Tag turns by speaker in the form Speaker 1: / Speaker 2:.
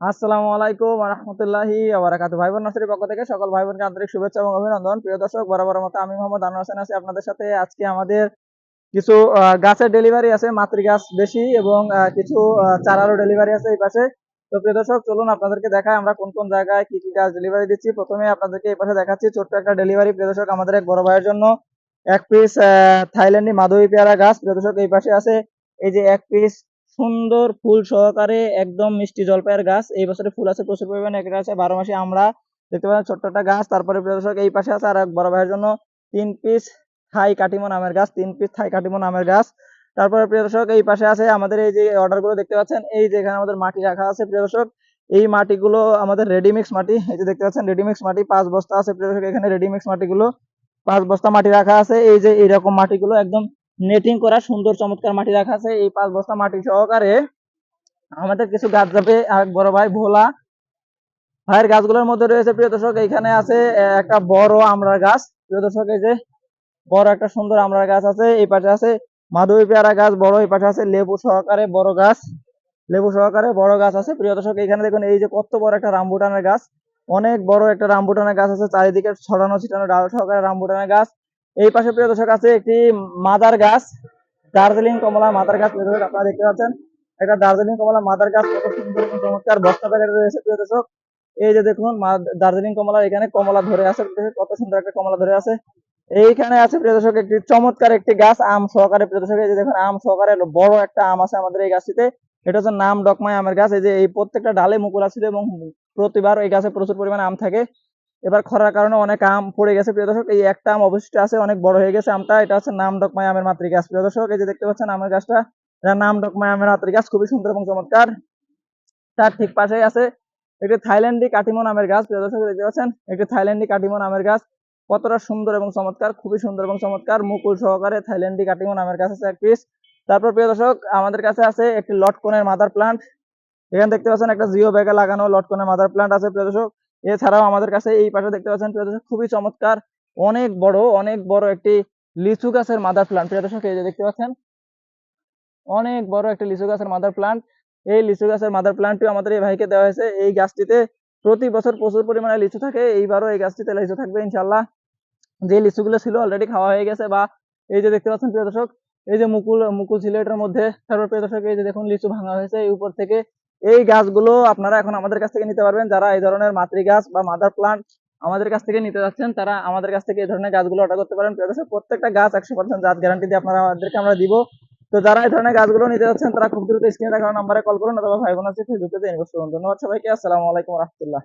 Speaker 1: আসসালামু আলাইকুম রহমতুল্লাহি আবরাকাত ভাই বোন নার্সারির পক্ষ থেকে সকল ভাই বোনকে আন্তরিক শুভেচ্ছা এবং অভিনন্দন। প্রিয় দর্শক বরাবর মতো আমি মোহাম্মদ আনোয়ার হোসেন আছি আপনাদের সাথে। আজকে আমাদের কিছু গাছের ডেলিভারি আছে, মাতৃ গাছ বেশি এবং কিছু চারারও ডেলিভারি আছে এই পাশে। তো প্রিয় দর্শক, চলুন আপনাদেরকে দেখায় আমরা কোন কোন জায়গায় কি কি গাছ ডেলিভারি দিচ্ছি। প্রথমে আপনাদেরকে এই পাশে দেখাচ্ছি ছোট্ট একটা ডেলিভারি, প্রিয় দর্শক, আমাদের এক বড় ভাইয়ের জন্য এক পিস থাইল্যান্ডি মাধবী পেয়ারা গাছ। প্রিয় দর্শক, এই পাশে আছে এই যে এক পিস সুন্দর ফুল সহকারে একদম মিষ্টি জলপাইয়ের গাছ। এই বছরে ফুল আছে, প্রচুর পরিমাণে একটা আছে। বারো মাসে আমরা দেখতে পাচ্ছেন ছোট্ট একটা গাছ, তারপরে দর্শক এই পাশে আছে আর এক বড় ভাইয়ের জন্য তিন পিস থাই কাটিমো নামের গাছ, তিন পিস থাই কাটিমো নামের গাছ। তারপরে প্রিয় দর্শক এই পাশে আছে আমাদের এই যে অর্ডারগুলো দেখতে পাচ্ছেন, এই যে এখানে আমাদের মাটি রাখা আছে প্রিয় দর্শক। এই মাটিগুলো আমাদের রেডিমিক্স মাটি, এই যে দেখতে পাচ্ছেন রেডিমিক্স মাটি, পাঁচ বস্তা আছে প্রিয় দর্শক, এখানে রেডিমিক্স মাটিগুলো, পাঁচ বস্তা মাটি রাখা আছে। এই যে এইরকম মাটিগুলো একদম নেটিং করা সুন্দর চমৎকার মাটি রাখা আছে। এই পাঁচ বস্তা মাটি সহকারে আমাদের কিছু গাছ যাবে। বড় ভাই ভোলা ভাইয়ের গাছগুলোর মধ্যে রয়েছে। প্রিয় দর্শক এখানে আছে একটা বড় আমড়ার গাছ। প্রিয় দর্শক, এই যে বড় একটা সুন্দর আমড়ার গাছ আছে। এই পাশে আছে মাধবী পেয়ারা গাছ, বড়। এই পাশে আছে লেবু সহকারে বড় গাছ। লেবু সহকারে বড় গাছ আছে। প্রিয় দর্শক এখানে দেখুন, এই যে কত বড় একটা রামবুটানের গাছ। অনেক বড় একটা রামবুটানের গাছ আছে। চারিদিকে ছড়ানো ছিটানো ডাল সহকারে রামবুটানের গাছ। এই পাশে প্রিয় দর্শক, আছে একটি মাদার গাছ, দার্জিলিং কমলা মাদার গাছ। প্রিয় দর্শক, আপনারা দেখতে পাচ্ছেন একটা দার্জিলিং কমলা মাদার গাছ। কত সুন্দর চমৎকার বস্তা প্যাকেটে রয়েছে, প্রিয় দর্শক। এই যে দেখুন দার্জিলিং কমলা এখানে কমলা ধরে আছে কত সুন্দর একটা কমলা ধরে আছে। এইখানে আছে, প্রিয় দর্শক, একটি চমৎকার একটি গাছ, আম সহকারে, প্রিয় দর্শক। এই যে দেখুন, আম সহকারে বড় একটা আম আছে আমাদের এই গাছটিতে। এটা হচ্ছে নাম ডকমাই আমের গাছ। এই যে এই প্রত্যেকটা ডালে মুকুল আছে এবং প্রতিবার এই গাছে প্রচুর পরিমাণে আম থাকে। এবার খরার কারণে অনেক আম পড়ে গেছে, প্রিয় দর্শক। এই একটা আম অবশিষ্ট আছে, অনেক বড় হয়ে গেছে আমটা। এটা হচ্ছে নাম ডকমাই আমের মাতৃ গাছ, প্রিয় দর্শক। এই যে দেখতে পাচ্ছেন আমের গাছটা, এটা নাম ডকমাই আমের মাতৃ গাছ, খুবই সুন্দর এবং চমৎকার। তার ঠিক পাশেই আছে একটি থাইল্যান্ডি কাটিমন আমের গাছ, প্রিয় দর্শক, দেখতে পাচ্ছেন? একটি থাইল্যান্ডি কাটিমন আমের গাছ, কতটা সুন্দর এবং চমৎকার, খুবই সুন্দর এবং চমৎকার। মুকুল সহকারে থাইল্যান্ডি কাটিমন আমের গাছ আছে এক পিস তারপর, প্রিয় দর্শক, আমাদের কাছে আছে একটি লটকনের মাদার প্লান্ট এখানে দেখতে পাচ্ছেন একটা জিও ব্যাগে লাগানো লটকনের মাদার প্লান্ট আছে, প্রিয় দর্শক। এছাড়াও আমাদের কাছে এই পাশে দেখতে পাচ্ছেন প্রিয় দর্শক, খুবই চমৎকার, অনেক বড় অনেক বড় একটি লিচু গাছের মাদার প্লান্ট প্রিয় দর্শক, এই যে দেখতে পাচ্ছেন, অনেক বড় একটি লিচু গাছের মাদার প্লান্ট এই লিচু গাছের মাদার প্লান্টটিও আমাদের এই ভাইকে দেওয়া হয়েছে। এই গাছটিতে প্রতি বছর প্রচুর পরিমাণে লিচু থাকে। এইবারও এই গাছটিতে লিচু থাকবে ইনশাল্লাহ যে লিচুগুলো ছিল অলরেডি খাওয়া হয়ে গেছে বা এই যে দেখতে পাচ্ছেন প্রিয় দর্শক, এই যে মুকুল মুকুল ছিল এটার মধ্যে, তারপর প্রিয় দর্শক, এই যে দেখুন লিচু ভাঙা হয়েছে। এই উপর থেকে এই গাছগুলো আপনারা এখন আমাদের কাছ থেকে নিতে পারবেন। যারা এই ধরনের মাতৃ গাছ বা মাদার প্লান্ট আমাদের কাছ থেকে নিতে যাচ্ছেন, তারা আমাদের কাছ থেকে এই ধরনের গাছগুলো অর্ডার করতে পারেন। প্রত্যেকটা গাছ একশো পার্সেন্ট জাত গ্যারান্টি দিয়ে আপনারা আমাদেরকে আমরা দিব। তো যারা এই ধরনের গাছগুলো নিতে যাচ্ছেন, তারা খুব দ্রুত স্ক্রিনে দেখানো নাম্বারে কল করুন অথবা ভাই বোন আছে ফেসবুকে ইনভেস্ট করুন। ধন্যবাদ সবাইকে। আসসালামু আলাইকুম রহমতুল্লাহ।